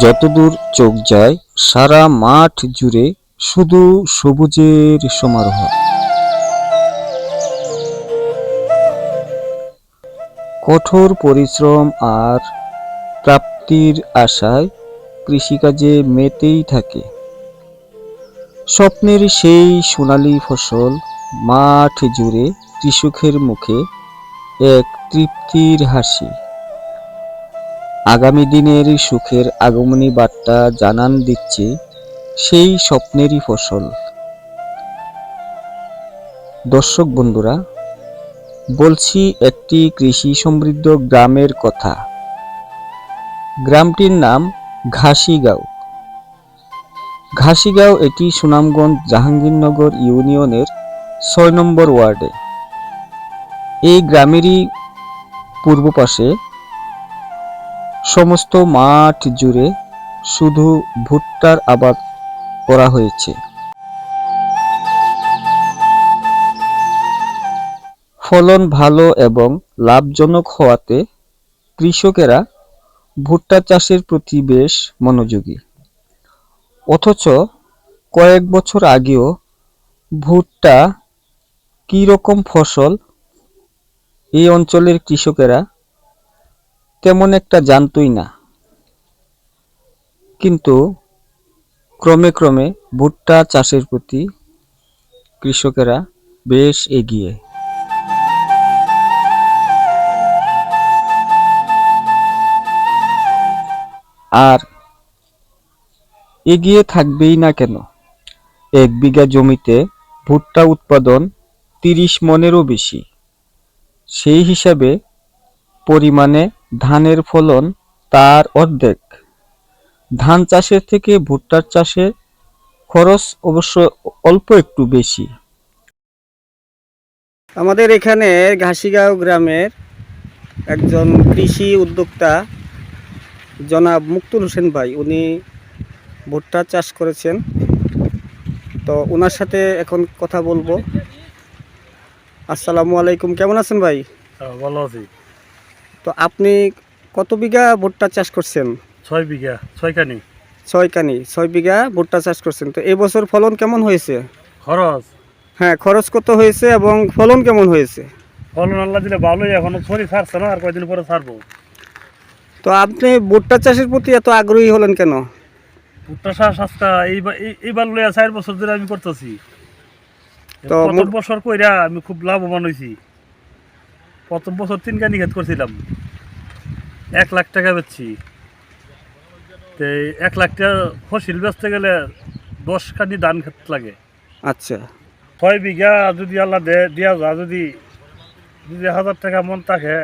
যতদূর চোখ যায়, সারা মাঠ জুড়ে শুধু সবুজের সমারোহ। কঠোর পরিশ্রম আর প্রাপ্তির আশায় কৃষিকাজে মেতেই থাকে। স্বপ্নের সেই সোনালী ফসল মাঠ জুড়ে কৃষকের মুখে এক তৃপ্তির হাসি। আগামী দিনের সুখের আগমনী বার্তা জানান দিচ্ছে সেই স্বপ্নেরই ফসল। দর্শক বন্ধুরা, বলছি একটি কৃষি সমৃদ্ধ গ্রামের কথা। গ্রামটির নাম ঘাসিগাঁও। ঘাসিগাঁও এটি সুনামগঞ্জ জাহাঙ্গীরনগর ইউনিয়নের ছয় নম্বর ওয়ার্ডে। এই গ্রামেরই পূর্ব পাশে সমস্ত মাঠ জুড়ে শুধু ভুট্টার আবাদ করা হয়েছে। ফলন ভালো এবং লাভজনক হওয়াতে কৃষকেরা ভুট্টা চাষের প্রতি বেশ মনোযোগী। অথচ কয়েক বছর আগেও ভুট্টা কী রকম ফসল এই অঞ্চলের কৃষকেরা তেমন একটা জানতই না। কিন্তু ক্রমে ক্রমে ভুট্টা চাষের প্রতি কৃষকেরা বেশ এগিয়ে। আর এগিয়ে থাকবেই না কেন? এক বিঘা জমিতে ভুট্টা উৎপাদন তিরিশ মনেরও বেশি। সেই হিসাবে পরিমাণে ধানের ফলন তার অর্ধেক। ধান চাষের থেকে ভুট্টার চাষে খরচ অবশ্য অল্প একটু বেশি। আমাদের এখানে ঘাসিগাঁও গ্রামের একজন কৃষি উদ্যোক্তা জনাব মুক্তুল হোসেন ভাই উনি ভুট্টা চাষ করেছেন। তো ওনার সাথে এখন কথা বলব। আসসালামু আলাইকুম কেমন আছেন ভাই? ভালো আছি। তো আপনি কত বিঘা ভুট্টা চাষ করছেন? ছয় বিঘা ছয় কানি। ছয় কানি ছয় বিঘা ভুট্টা চাষ করছেন। তো এবছর ফলন কেমন হয়েছে? খরচ? হ্যাঁ খরচ কত হয়েছে এবং ফলন কেমন হয়েছে? ফলন আল্লাহ দিলে ভালোই এখনও ছড়ি ছাড়ছে না আর কয়দিন পরে ছাড়বো। তো আপনি ভুট্টা চাষের প্রতি এত আগ্রহী হলেন কেন? ভুট্টা চাষ আজকা এইবার এই- এইবার লইয়া চার বছর ধরে আমি করতেছি। তো বছর কইরা আমি খুব লাভবান হয়েছি প্রথম বছর তিন কানি নিঘাত করছিলাম। এক লাখ টাকা বেচছি। তো এক লাখ টাকা ফসিল বেচতে গেলে দশ কানি ধান খেত লাগে। আচ্ছা। ছয় বিঘা যদি আল্লাহ দে দিয়া যা যদি যদি হাজার টাকা মন থাকে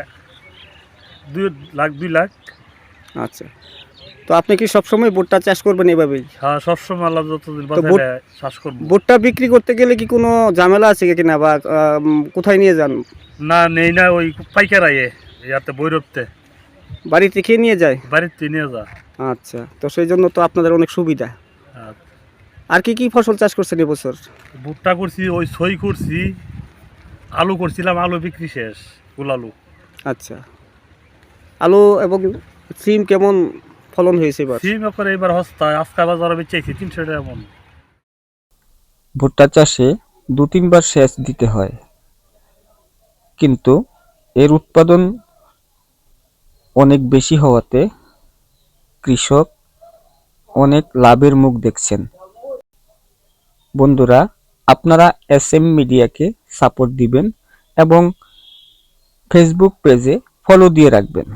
দুই লাখ দুই লাখ। আচ্ছা। তো আপনি কি সবসময় ভুট্টা চাষ করবেন এভাবেই? হ্যাঁ সবসময় আল্লাহ যতদিন শ্বাস করব। ভুট্টা বিক্রি করতে গেলে কি কোনো ঝামেলা আছে কিনা বা কোথায় নিয়ে যান? না নেই না ওই পাইকার আইয়ে ইয়াতে বৈরবতে। বাড়িতে খেয়ে নিয়ে যায়? বাড়িতে নিয়ে যা আচ্ছা তো সেই জন্য তো আপনাদের অনেক সুবিধা। আর কি কি ফসল চাষ করছেন এবছর? ভুট্টা করছি ওই সই করছি আলু করছিলাম আলু বিক্রি শেষ ফুল আলু। আচ্ছা। আলু এবং সিম কেমন ফলন হয়েছে এবার। সিম করে এবার হস্তায় আজকা বাজারে বেচেছি তিনশো টাকা মন। ভুট্টা চাষে দু তিনবার সেচ দিতে হয়। কিন্তু এর উৎপাদন অনেক বেশি হওয়াতে কৃষক অনেক লাভের মুখ দেখছেন। বন্ধুরা আপনারা এস এম মিডিয়াকে সাপোর্ট দিবেন এবং ফেসবুক পেজে ফলো দিয়ে রাখবেন।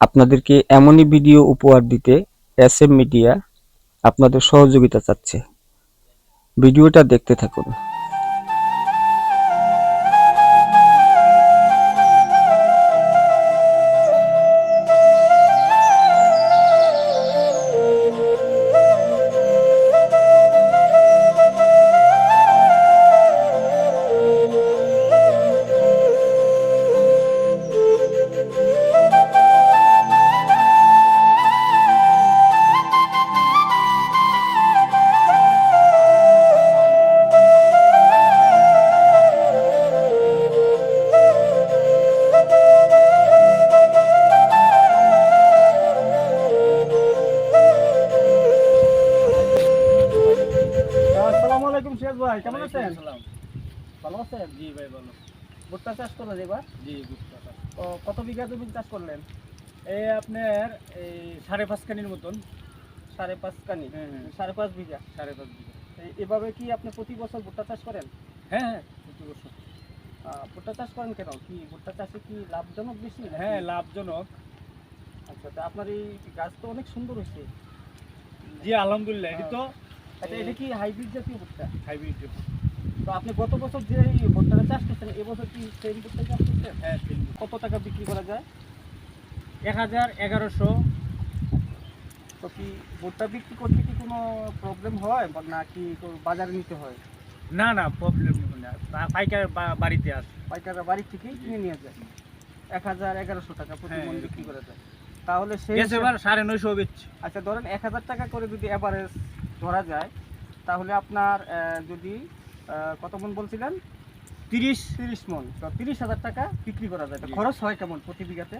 আপনাদেরকে এমনই ভিডিও উপহার দিতে এস এম মিডিয়া আপনাদের সহযোগিতা চাচ্ছে। ভিডিওটা দেখতে থাকুন। আছেন? ভালো আছেন? জি ভাই ভালো। ভুট্টা চাষ করলেন এবার? জি বুঝতে তো কত বিঘা জমি চাষ করলেন? এই আপনার এই সাড়ে পাঁচ কানির মতন। সাড়ে পাঁচ কানি? হ্যাঁ হ্যাঁ। সাড়ে পাঁচ বিঘা? সাড়ে পাঁচ বিঘা। এই- এভাবে কি আপনি প্রতি বছর ভুট্টা চাষ করেন? হ্যাঁ হ্যাঁ প্রতি বছর। ভুট্টা চাষ করেন কেন? কি ভুট্টা চাষে কি লাভজনক বেশি হ্যাঁ লাভজনক। আচ্ছা তা আপনার এই গাছ তো অনেক সুন্দর হয়েছে। জি আলহামদুলিল্লাহ এটি তো আচ্ছা এটা কি হাইব্রিড জাতীয় ভুট্টা? হাইব্রিড তো আপনি গত বছর যে ভুট্টাটা চাষ করছেন এবছর কি সেম ভুট্টা চাষ করছেন? হ্যাঁ কত টাকা বিক্রি করা যায়? এক হাজার এগারোশো। তো কি ভুট্টা বিক্রি করতে কি কোনো প্রবলেম হয় বা নাকি তো বাজারে নিতে হয়? না না প্রবলেম না পাইকার বাড়িতে আস। পাইকাররা বাড়ি থেকেই কিনে নিয়ে যায়। এক হাজার এগারোশো টাকা প্রতি হ্যাঁ, মন বিক্রি করা যায়। তাহলে সেই সাড়ে নয়শো বেচছি। আচ্ছা ধরেন এক হাজার টাকা করে যদি অ্যাভারেজ ধরা যায় তাহলে আপনার যদি কত মন বলছিলেন? তিরিশ তিরিশ মন। তো তিরিশ হাজার টাকা বিক্রি করা যায়। খরচ হয় কেমন প্রতি বিঘাতে?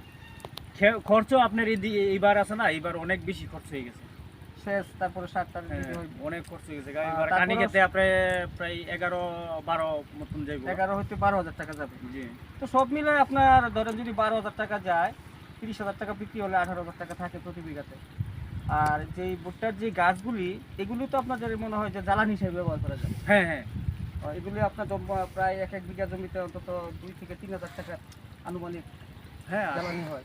খরচ আপনার এই এইবার আছে না এইবার অনেক বেশি খরচ হয়ে গেছে। শেষ তারপরে সার টার হ্যাঁ। অনেক খরচ হয়ে গেছে। এবার কানি খেতে আপনার প্রায় এগারো বারো মতন যাইব। এগারো হইতে বারো হাজার টাকা যাবে। জি। তো সব মিলে আপনার ধরেন যদি বারো হাজার টাকা যায় তিরিশ হাজার টাকা বিক্রি হলে আঠারো হাজার টাকা থাকে প্রতি বিঘাতে। আর যেই ভুট্টার যে গাছগুলি এগুলি তো আপনাদের মনে হয় যে জ্বালানি হিসেবে ব্যবহার করা যায়? হ্যাঁ হ্যাঁ। এগুলি আপনার জম- প্রায় এক এক বিঘা জমিতে অন্তত দুই থেকে তিন হাজার টাকা আনুমানিক হ্যাঁ জ্বালানি হয়।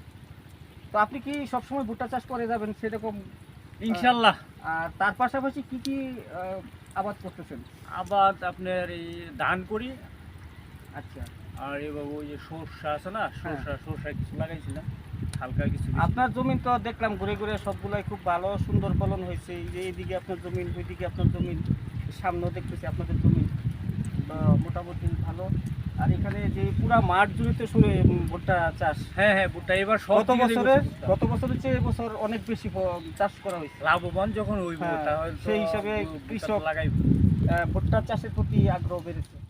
তো আপনি কি সবসময় ভুট্টা চাষ করে যাবেন সেরকম? ইনশাল্লাহ। আর তার পাশাপাশি কি কি আবাদ করতেছেন? আবাদ আপনার এই ধান করি। আচ্ছা। আর এবার ওই যে সর্ষা আছে না হ্যাঁ। সর্ষা সর্ষা কিছু লাগাইছিলাম। হালকা কিছু আপনার জমিন তো দেখলাম ঘুরে ঘুরে সবগুলাই খুব ভালো সুন্দর ফলন হয়েছে। যে এইদিকে আপনার জমিন ওইদিকে আপনার জমিন সামনেও দেখতেছি আপনাদের জমিন। মোটামুটি ভালো। আর এখানে যে পুরা মাঠ জুড়ে তো শুনে ভুট্টা চাষ। হ্যাঁ হ্যাঁ ভুট্টা এবার গত বছরে গত বছরের চেয়ে এবছর অনেক বেশি চাষ করা হয়েছে? লাভবান যখন হইব হ্যাঁ, সেই হিসাবে কৃষক- লাগাইব। ভুট্টা চাষের প্রতি আগ্রহ বেড়েছে।